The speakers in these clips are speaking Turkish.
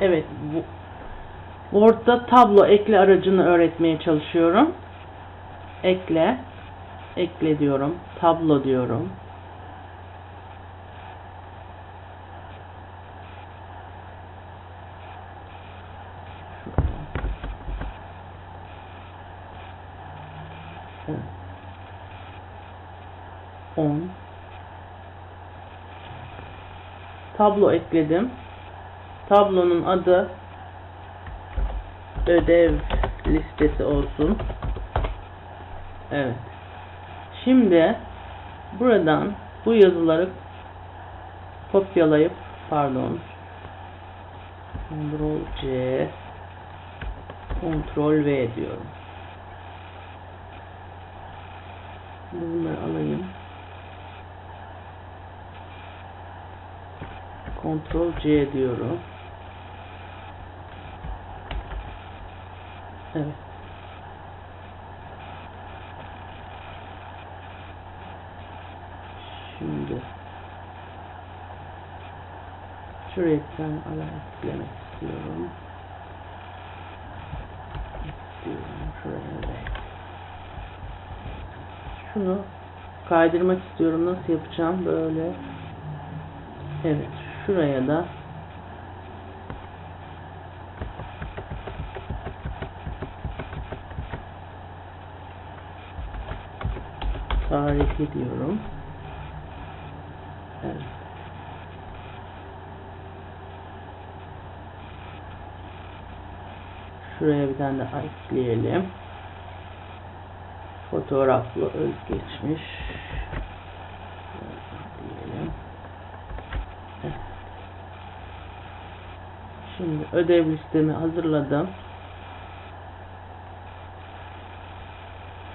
Evet. Word'da tablo ekle aracını öğretmeye çalışıyorum. Ekle. Ekle diyorum. Tablo diyorum. Evet. 10 Tablo ekledim. Tablonun adı ödev listesi olsun. Evet. Şimdi buradan bu yazıları kopyalayıp pardon Ctrl C Ctrl V diyorum. Bunları alayım. Ctrl C diyorum. Evet. Şimdi şuraya bir tane ala eklemek istiyorum. Şunu kaydırmak istiyorum. Nasıl yapacağım? Böyle. Evet. Şuraya da tarihi diyorum. Evet. Şuraya bir tane daha ekleyelim. Fotoğraflı özgeçmiş. Diyelim. Evet. Şimdi ödev listemi hazırladım.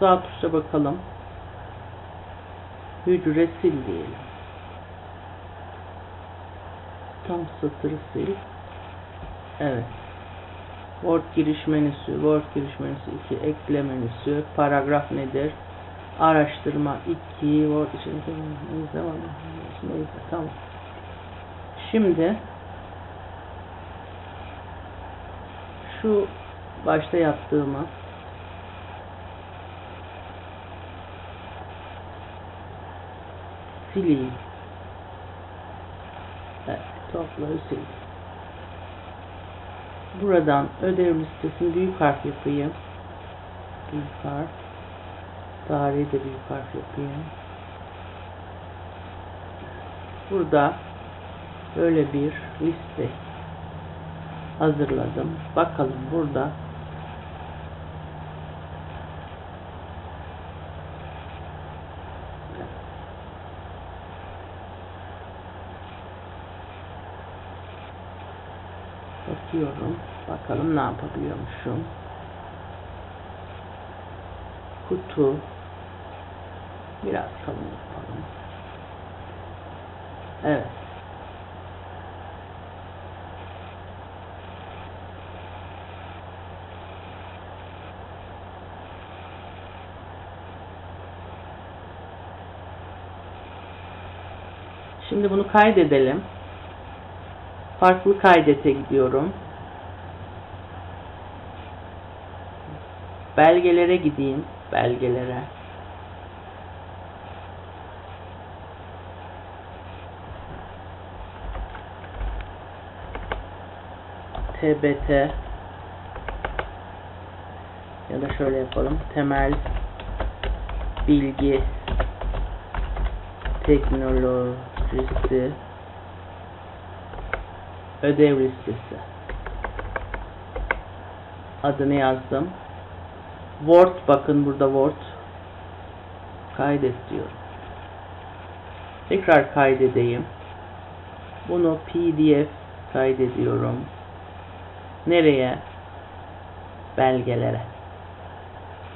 Sağ tuşa bakalım. Hücre sil diyelim. Tam satırı sil. Evet. Word giriş menüsü, Word giriş menüsü 2, ekle menüsü, paragraf nedir? Araştırma 2, Word içerisinde neyse var? Neyse tamam. Şimdi şu başta yaptığımız sileyim. Evet, topları sil. Buradan ödev listesini büyük harf yapayım. Büyük harf. Tarihi de büyük harf yapayım. Burada böyle bir liste hazırladım. Bakalım burada Bakıyorum. Bakalım ne yapabiliyormuşum. Kutu. Biraz kalın yapalım. Evet. Şimdi bunu kaydedelim. Farklı kaydete gidiyorum. Belgelere gideyim. Belgelere. TBT ya da şöyle yapalım. Temel bilgi teknolojisi ödev listesi. Adını yazdım. Word bakın burada Word. Kaydet diyorum. Tekrar kaydedeyim. Bunu PDF kaydediyorum. Nereye? Belgelere.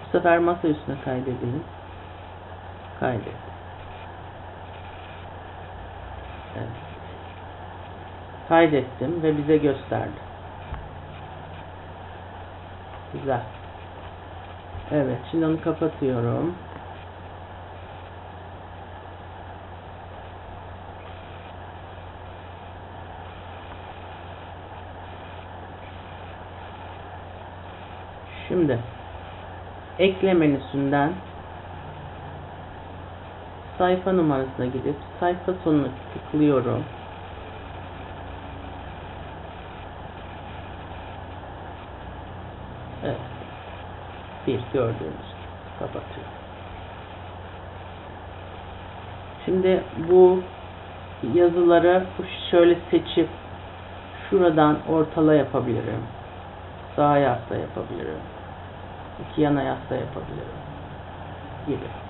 Bu sefer masa üstüne kaydedeyim. Kaydet. Evet. Kaydettim ve bize gösterdi. Güzel. Evet, şimdi onu kapatıyorum. Şimdi ekle menüsünden sayfa numarasına gidip sayfa sonuna tıklıyorum. Evet. Bir gördüğünüz gibi kapatıyorum. Şimdi bu yazıları şöyle seçip şuradan ortala yapabilirim. Sağ yasta yapabilirim. İki yana yasta yapabilirim. Gibi.